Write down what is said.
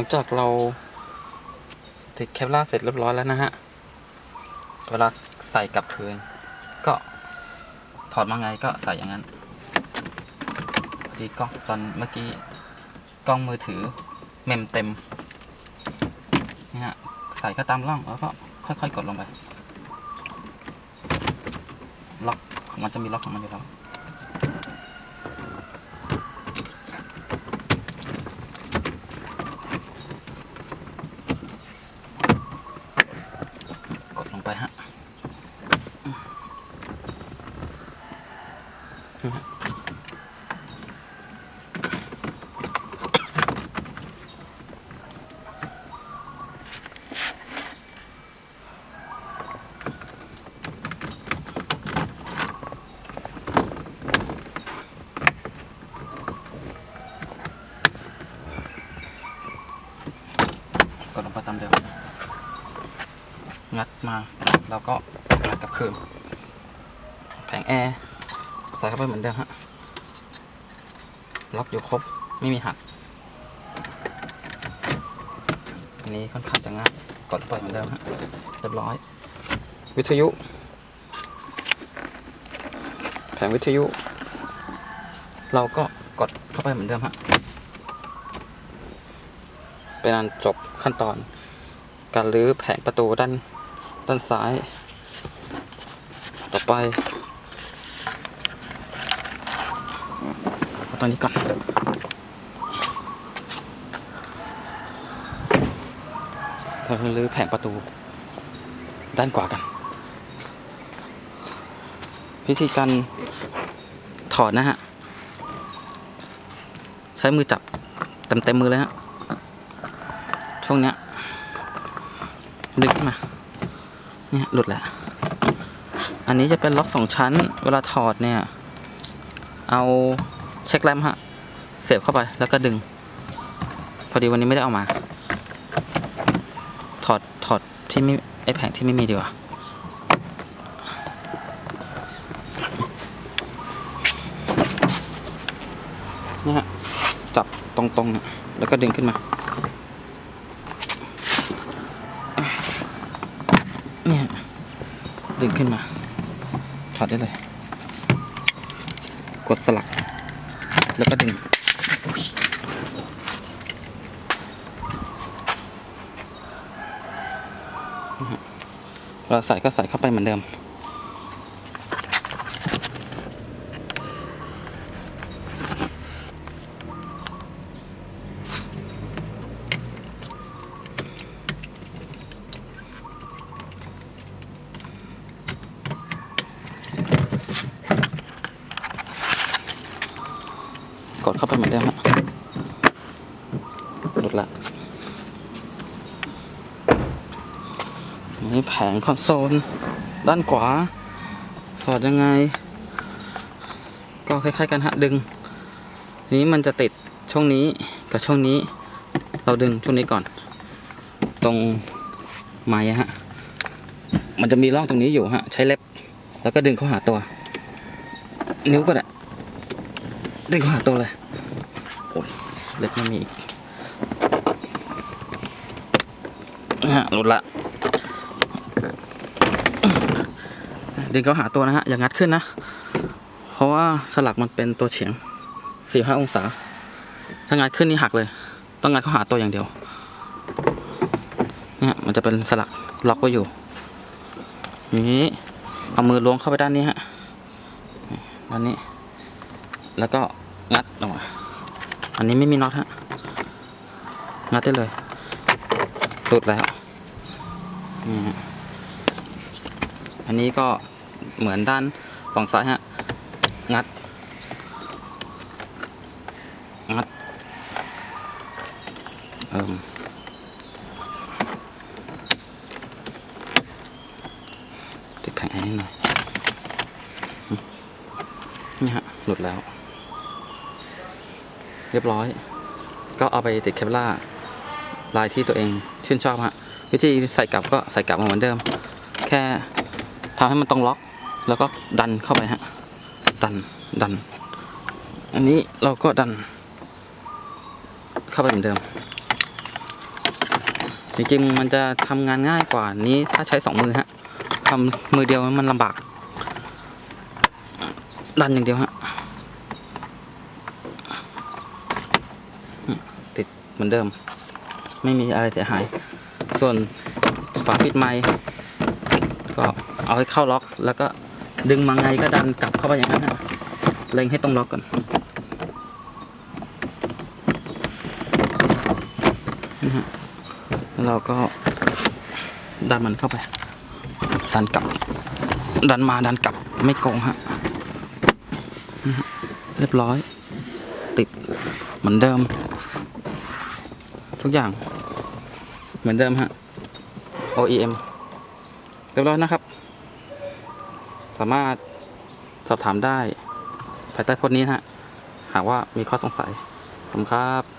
ลังจากเราติดแคปล่าเสร็จเรียบร้อยแล้วนะฮะ เวลาใส่กลับคืน ก็ถอดมาไงก็ใส่อย่างนั้นพอดีกล้องตอนเมื่อกี้กล้องมือถือเมมเต็มนี่ฮะใส่ก็ตามร่องแล้วก็ค่อยๆกดลงไปล็อกของมันจะมีล็อกของมันอยู่แล้ว กดลงไปฮะ กดลงไปตามเดิม งัดมา แล้วก็งัดกับคืนแผงแอร์ใส่เข้าไปเหมือนเดิมฮะล็อกอยู่ครบไม่มีหักอันนี้ค่อนข้างจะง่ายกดปล่อยเหมือนเดิมฮะเรียบร้อย วิทยุ แผงวิทยุ เราก็กดเข้าไปเหมือนเดิมฮะเป็นอันจบขั้นตอน การรื้อแผงประตูด้าน ด้านซ้าย ต่อไปเอาตอนนี้ก่อนเราจะรื้อแผงประตู ด้านขวากันวิธีการถอดนะฮะ ใช้มือจับเต็มเต็มมือเลยฮะ ช่วงเนี้ยดึงขึ้นมา เนี่ยหลุดแล้ว อันนี้จะเป็นล็อกสองชั้น เวลาถอดเนี่ย เอาเช็คแรมฮะ เสียบเข้าไปแล้วก็ดึง พอดีวันนี้ไม่ได้เอามา ถอดถอดที่ไม่ไอแผงที่ไม่มีดีกว่าเนี่ยฮะจับตรงๆเนี่ยแล้วก็ดึงขึ้นมา เนี่ย ดึงขึ้นมา ถอดได้เลย กดสลัก แล้วก็ดึง เราใส่ก็ใส่เข้าไปเหมือนเดิม เข้าไปเหมือนเดิมฮะหลุดละนี่แผงคอนโซล ด้านขวา สอดยังไง ก็คล้ายๆกันฮะดึง นี้มันจะติดช่วงนี้กับช่วงนี้ เราดึงช่วงนี้ก่อน ตรงไม้ฮะ มันจะมีร่องตรงนี้อยู่ฮะ ใช้เล็บ แล้วก็ดึงเข้าหาตัว นิ้วก็ได้ดึงเข้าหาตัวเลย อ้ยเล็บไม่มีอีกนะฮะหลุดละดึงเข้าหาตัวนะฮะ อย่างงัดขึ้นนะ เพราะว่าสลักมันเป็นตัวเฉียง45องศา ถ้างัดขึ้นนี่หักเลย ต้องงัดเข้าหาตัวอย่างเดียว เนี่ยมันจะเป็นสลักล็อกไว้อยู่อย่างนี้เอามือล้วงเข้าไปด้านนี้ฮะ ด้านนี้ แล้วก็งัดออกมา อันนี้ไม่มีน็อตฮะ งัดได้เลยหลุดแล้วอันนี้ก็เหมือนด้านฝั่งซ้ายฮะ งัด งัด เอิ่มติดแผงอันนี้หน่อย นี่ฮะ หลุดแล้ว เรียบร้อย ก็เอาไปติดเคปล่าลายที่ตัวเองชื่นชอบฮะวิธีใส่กลับก็ใส่กลับมาเหมือนเดิม แค่ทำให้มันตรงล็อก แล้วก็ดันเข้าไปฮะดันดัน อันนี้เราก็ดัน เข้าไปเหมือนเดิม จริงๆ มันจะทำงานง่ายกว่านี้ถ้าใช้สองมือฮะทำมือเดียวมันลำบาก ดันอย่างเดียวฮะ ติด เหมือนเดิม ไม่มีอะไรเสียหาย ส่วนฝาปิดไม้ก็เอาให้เข้าล็อก แล้วก็ดึงมาไงก็ดันกลับเข้าไปอย่างนั้นฮะเล็งให้ตรงล็อกก่อนนะฮะแล้วเราก็ดันมันเข้าไป ดันกลับ ดันมาดันกลับไม่โกงฮะ เรียบร้อย ติดเหมือนเดิม ทุกอย่างเหมือนเดิมฮะ OEM เรียบร้อยนะครับ สามารถสอบถามได้ภายใต้โพสต์นี้ฮะ หากว่ามีข้อสงสัย ขอบคุณครับ